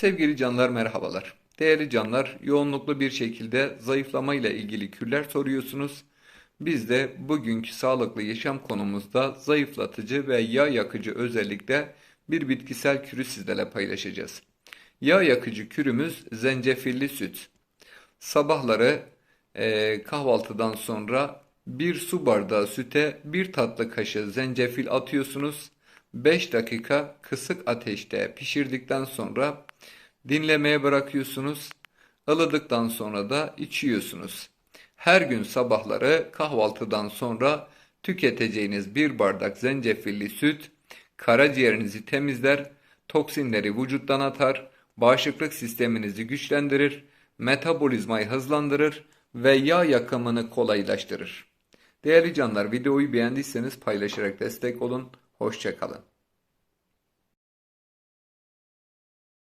Sevgili canlar merhabalar. Değerli canlar, yoğunluklu bir şekilde zayıflama ile ilgili kürler soruyorsunuz. Biz de bugünkü sağlıklı yaşam konumuzda zayıflatıcı ve yağ yakıcı özellikle bir bitkisel kürü sizlerle paylaşacağız. Yağ yakıcı kürümüz zencefilli süt. Sabahları eee, kahvaltıdan sonra bir su bardağı süte bir tatlı kaşığı zencefil atıyorsunuz. 5 dakika kısık ateşte pişirdikten sonra dinlemeye bırakıyorsunuz. Ilıdıktan sonra da içiyorsunuz. Her gün sabahları kahvaltıdan sonra tüketeceğiniz bir bardak zencefilli süt karaciğerinizi temizler, toksinleri vücuttan atar, bağışıklık sisteminizi güçlendirir, metabolizmayı hızlandırır ve yağ yakımını kolaylaştırır. Değerli canlar videoyu beğendiyseniz paylaşarak destek olun. Hoşçakalın.